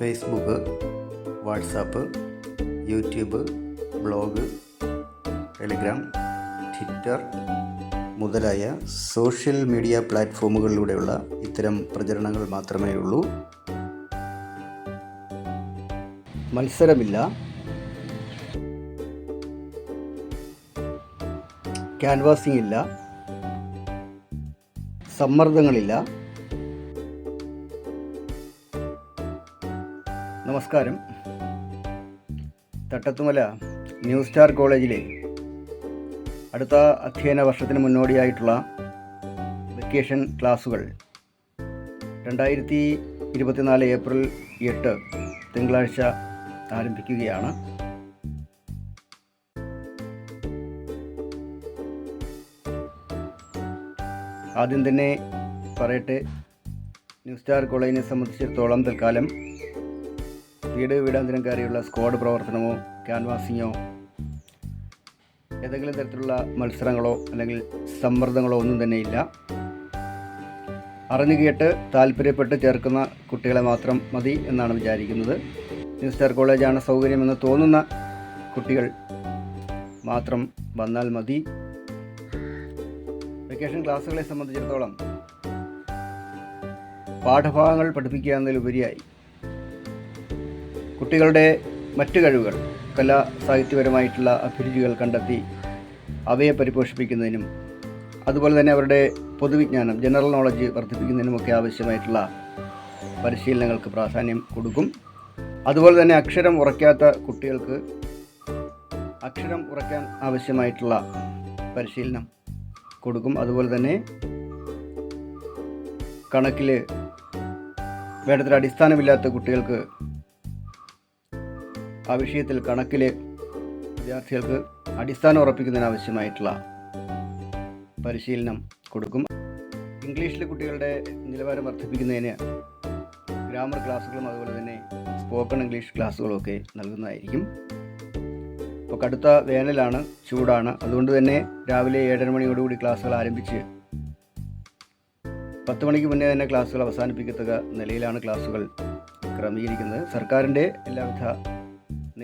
Facebook WhatsApp YouTube blog Telegram Twitter മുതലായ social media പ്ലാറ്റ്ഫോമുകളിലൂടെയുള്ള ഇത്തരം പ്രചരണങ്ങൾ മാത്രമേ ഉള്ളൂ. മത്സരമില്ല. ക്യാൻവാസിംഗ് ഇല്ല. സമ്മർദ്ദങ്ങളില്ല. നമസ്കാരം. തട്ടത്തുമല ന്യൂ സ്റ്റാർ കോളേജിലെ അടുത്ത അധ്യയന വർഷത്തിന് മുന്നോടിയായിട്ടുള്ള വെക്കേഷൻ ക്ലാസുകൾ. രണ്ടായിരത്തി ഇരുപത്തിനാല് ഏപ്രിൽ എട്ട് തിങ്കളാഴ്ച ആരംഭിക്കുകയാണ്. ആദ്യം തന്നെ പറയട്ടെ ന്യൂ സ്റ്റാർ കോളേജിനെ സംബന്ധിച്ചിടത്തോളം തൽക്കാലം വീട് വീടാന്തരം കയറിയുള്ള സ്ക്വാഡ് പ്രവർത്തനമോ ക്യാൻവാസിങ്ങോ ഏതെങ്കിലും തരത്തിലുള്ള മത്സരങ്ങളോ അല്ലെങ്കിൽ സമ്മർദ്ദങ്ങളോ ഒന്നും തന്നെ ഇല്ല. അറിഞ്ഞു കേട്ട് താല്പര്യപ്പെട്ട് ചേർക്കുന്ന കുട്ടികളെ മാത്രം മതി എന്നാണ് വിചാരിക്കുന്നത്. ന്യൂ സ്റ്റാർ കോളേജാണ് സൗകര്യമെന്ന് തോന്നുന്ന കുട്ടികൾ മാത്രം വന്നാൽ മതി. വെക്കേഷൻ ക്ലാസ്സുകളെ സംബന്ധിച്ചിടത്തോളം പാഠഭാഗങ്ങൾ പഠിപ്പിക്കുക എന്നതിലുപരിയായി കുട്ടികളുടെ മറ്റു കഴിവുകൾ കലാ സാഹിത്യപരമായിട്ടുള്ള അഭിരുചികൾ കണ്ടെത്തി അവയെ പരിപോഷിപ്പിക്കുന്നതിനും അതുപോലെ തന്നെ അവരുടെ പൊതുവിജ്ഞാനം ജനറൽ നോളജ് വർദ്ധിപ്പിക്കുന്നതിനുമൊക്കെ ആവശ്യമായിട്ടുള്ള പരിശീലനങ്ങൾക്ക് പ്രാധാന്യം കൊടുക്കും. അതുപോലെ തന്നെ അക്ഷരം ഉറയ്ക്കാത്ത കുട്ടികൾക്ക് അക്ഷരം ഉറയ്ക്കാൻ ആവശ്യമായിട്ടുള്ള പരിശീലനം കൊടുക്കും. അതുപോലെ തന്നെ കണക്കിൽ വേണ്ടത്ര അടിസ്ഥാനമില്ലാത്ത കുട്ടികൾക്ക് ആ വിഷയത്തിൽ കണക്കിലെ വിദ്യാർത്ഥികൾക്ക് അടിസ്ഥാനം ഉറപ്പിക്കുന്നതിന് ആവശ്യമായിട്ടുള്ള പരിശീലനം കൊടുക്കും. ഇംഗ്ലീഷിലെ കുട്ടികളുടെ നിലവാരം വർദ്ധിപ്പിക്കുന്നതിന് ഗ്രാമർ ക്ലാസ്സുകളും അതുപോലെ തന്നെ സ്പോക്കൺ ഇംഗ്ലീഷ് ക്ലാസ്സുകളൊക്കെ നൽകുന്നതായിരിക്കും. ഇപ്പോൾ കടുത്ത വേനലാണ് ചൂടാണ്. അതുകൊണ്ട് തന്നെ രാവിലെ ഏഴര മണിയോടുകൂടി ക്ലാസ്സുകൾ ആരംഭിച്ച് പത്ത് മണിക്ക് മുന്നേ തന്നെ ക്ലാസ്സുകൾ അവസാനിപ്പിക്കത്തക്ക നിലയിലാണ് ക്ലാസ്സുകൾ ക്രമീകരിക്കുന്നത്. സർക്കാരിന്റെ എല്ലാവിധ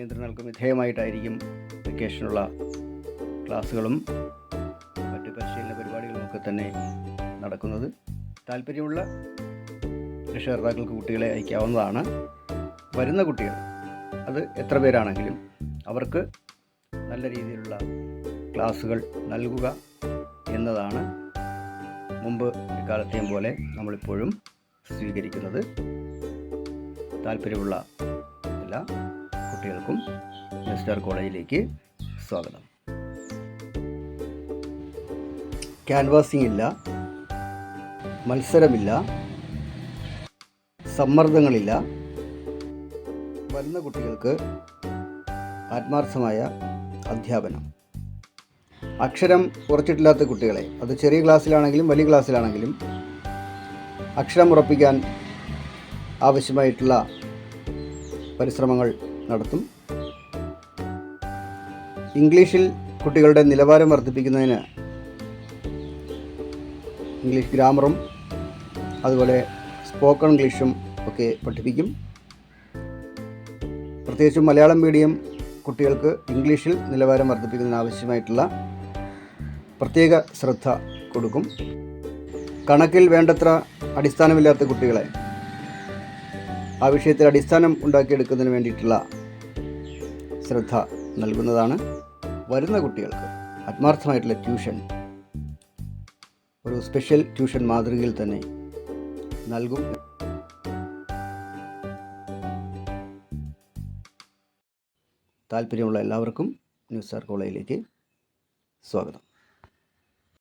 നിയന്ത്രണങ്ങൾക്കും വിധേയമായിട്ടായിരിക്കും വെക്കേഷനുള്ള ക്ലാസ്സുകളും മറ്റ് പരിശീലന പരിപാടികളുമൊക്കെ തന്നെ നടക്കുന്നത്. താല്പര്യമുള്ള രക്ഷകർത്താക്കൾക്ക് കുട്ടികളെ അയക്കാവുന്നതാണ്. വരുന്ന കുട്ടികൾ അത് എത്ര പേരാണെങ്കിലും അവർക്ക് നല്ല രീതിയിലുള്ള ക്ലാസ്സുകൾ നൽകുക എന്നതാണ് മുമ്പ് ഇക്കാലത്തെയും പോലെ നമ്മളിപ്പോഴും സ്വീകരിക്കുന്നത്. താല്പര്യമുള്ള എല്ലാ കുട്ടികൾക്കും മിസ്റ്റർ കോളേജിലേക്ക് സ്വാഗതം. ക്യാൻവാസിംഗ് ഇല്ല മത്സരമില്ല സമ്മർദ്ദങ്ങളില്ല. വരുന്ന കുട്ടികൾക്ക് ആത്മാർത്ഥമായ അധ്യാപനം. അക്ഷരം ഉറച്ചിട്ടില്ലാത്ത കുട്ടികളെ അത് ചെറിയ ക്ലാസ്സിലാണെങ്കിലും വലിയ ക്ലാസ്സിലാണെങ്കിലും അക്ഷരം ഉറപ്പിക്കാൻ ആവശ്യമായിട്ടുള്ള പരിശ്രമങ്ങൾ നടത്തും. ഇംഗ്ലീഷിൽ കുട്ടികളുടെ നിലവാരം വർദ്ധിപ്പിക്കുന്നതിന് ഇംഗ്ലീഷ് ഗ്രാമറും അതുപോലെ സ്പോക്കൺ ഇംഗ്ലീഷും ഒക്കെ പഠിപ്പിക്കും. പ്രത്യേകിച്ചും മലയാളം മീഡിയം കുട്ടികൾക്ക് ഇംഗ്ലീഷിൽ നിലവാരം വർദ്ധിപ്പിക്കുന്നതിന് ആവശ്യമായിട്ടുള്ള പ്രത്യേക ശ്രദ്ധ കൊടുക്കും. കണക്കിൽ വേണ്ടത്ര അടിസ്ഥാനമില്ലാത്ത കുട്ടികളെ ആ വിഷയത്തിൽ അടിസ്ഥാനം ഉണ്ടാക്കിയെടുക്കുന്നതിന് വേണ്ടിയിട്ടുള്ള ശ്രദ്ധ നൽകുന്നതാണ് വരുന്ന കുട്ടികൾക്ക് ആത്മാർത്ഥമായിട്ടുള്ള ട്യൂഷൻ. ഒരു സ്പെഷ്യൽ ട്യൂഷൻ മാതൃകയിൽ തന്നെ നൽകും. താല്പര്യമുള്ള എല്ലാവർക്കും ന്യൂസ് കോളേജിലേക്ക് സ്വാഗതം.